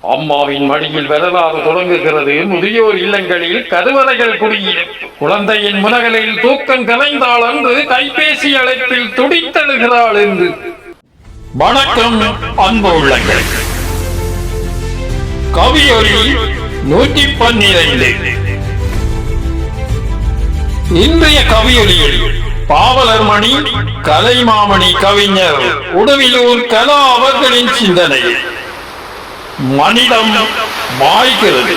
அம்மாவின் மடியில் வரலாறு தொடங்குகிறது. முதியோர் இல்லங்களில் கருவறைகள் குடியிருப்பு. குழந்தையின் முனகலில் தூக்கம் கலைந்தாள் என்று கைபேசி அழைப்பில் துடித்தழுகிறாள் என்று. வணக்கம் அன்பு உள்ளங்கள். கவியொலி நூற்றி பன்னிரண்டு இன்றைய கவியொலியில் பாவலர் மணி கலைமாமணி கவிஞர் உடுவிலூர் கலா அவர்களின் சிந்தனை மனிதம் மாய்கிறது.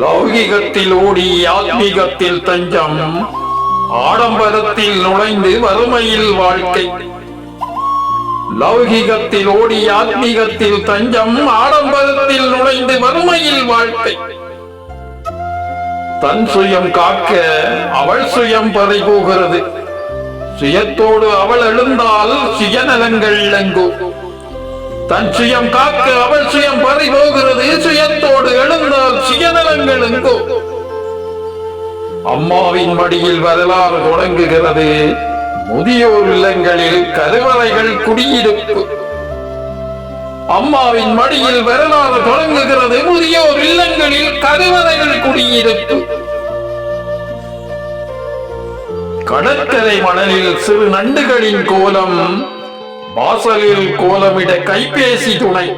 லௌகிகத்தில் ஓடி ஆத்மீகத்தில் தஞ்சம் ஆடம்பரத்தில் நுழைந்து வறுமையில் வாழ்க்கை. லௌகிகத்தில் ஓடி ஆத்மீகத்தில் தஞ்சம் ஆடம்பரத்தில் நுழைந்து வறுமையில் வாழ்க்கை. தன் சுயம் காக்க அவள் சுயம் பறிபோகிறது சுயத்தோடு அவள் எழுந்தால் சுயநலங்கள் இழங்கும். தன் சுயம் காக்க அவள் சுயம் பறிபோகிறது சுயத்தோடு எழுந்தால் சுயநலங்கள் எங்கோ? அம்மாவின் மடியில் வரலாறு தொடங்குகிறது. முதியோர் இல்லங்களில் கருவறைகள் குடியிருப்பு. அம்மாவின் மடியில் வரலாறு தொடங்குகிறது. முதியோர் இல்லங்களில் கருவறைகள் குடியிருப்பு. கடற்கரை மணலில் சிறு நண்டுகளின் கோலம் வாசலில் கோலமிட கைபேசி துணை.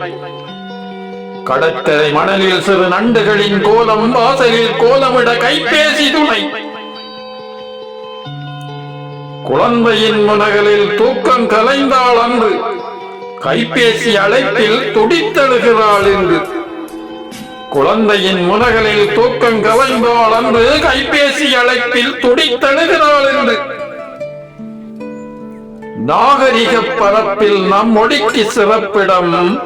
கடற்கரை மணலில் சிறு நண்டுகளின் கோலம் வாசலில் கோலமிட கைபேசி துணை. குழந்தையின் முனகலில் தூக்கம் கலைந்தாள் அன்று. கைபேசி அழைப்பில் துடித்தழுகிறாள் என்று குழந்தையின் முனகலில் தூக்கம் கலைந்தாள் அன்று. கைபேசி அழைப்பில் துடித்தழுகிறாள் என்று நாகரிக பரப்பில் நம் மொழிக்கு சிறப்பிடம்.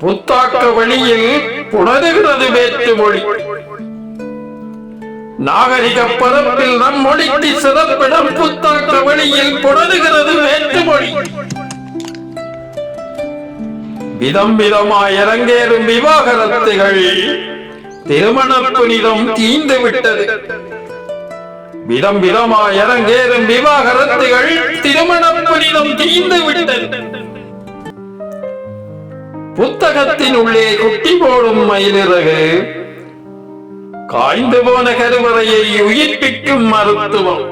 புத்தாக்க வழியில் புணர்கிறது வேற்று மொழி. நாகரிக பரப்பில் நம் மொழிக்கு சிறப்பிடம். புத்தாக்க வழியில் புணர்கிறது வேற்று மொழி. விதம் விதமாய் அரங்கேறும் விவாகரத்துகள். திருமண புனிதம் தீந்து விட்டது. விதம் விதமாய் அரங்கேறும் விவாகரத்துகள் திருமண புனிதம் தீந்து விட்டது. புத்தகத்தின் உள்ளே குட்டி போடும் மயிலிறகு காய்ந்து போன கருவறையை உயிர்ப்பிக்கும் மருத்துவம்.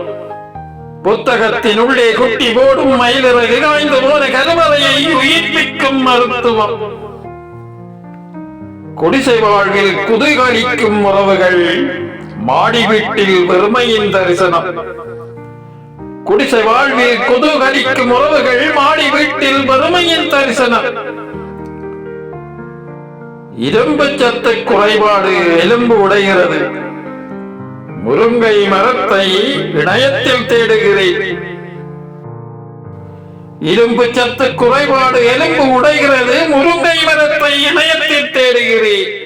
புத்தகத்தின் உள்ளே குட்டி போடும் மயிலிறகு காய்ந்து போன கருவறையை உயிர்ப்பிக்கும் மருத்துவம். குடிசை வாழ்வில் குதூகலிக்கும் உறவுகள் மாடி வீட்டில் வெறுமையின் தரிசனம். குடிசை வாழ்வில் குதூகலிக்கும் உறவுகள் மாடி வீட்டில் வெறுமையின் தரிசனம். இரும்பு சத்து குறைபாடு எலும்பு உடைகிறது. முருங்கை மரத்தை இணையத்தில் தேடுகிறேன். இரும்பு சத்து குறைபாடு எலும்பு உடைகிறது. முருங்கை மரத்தை இணையத்தில் தேடுகிறேன்.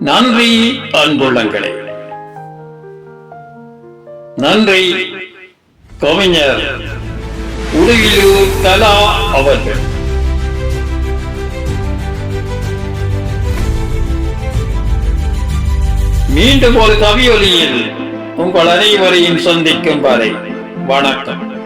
நன்றி அன்புள்ளங்களே. நன்றி கவிஞர் உடுகிலூர் கலா அவர்கள். மீண்டும் ஒரு கவியொலியில் உங்கள் அனைவரையும் சந்திக்கும் வரை வணக்கம்.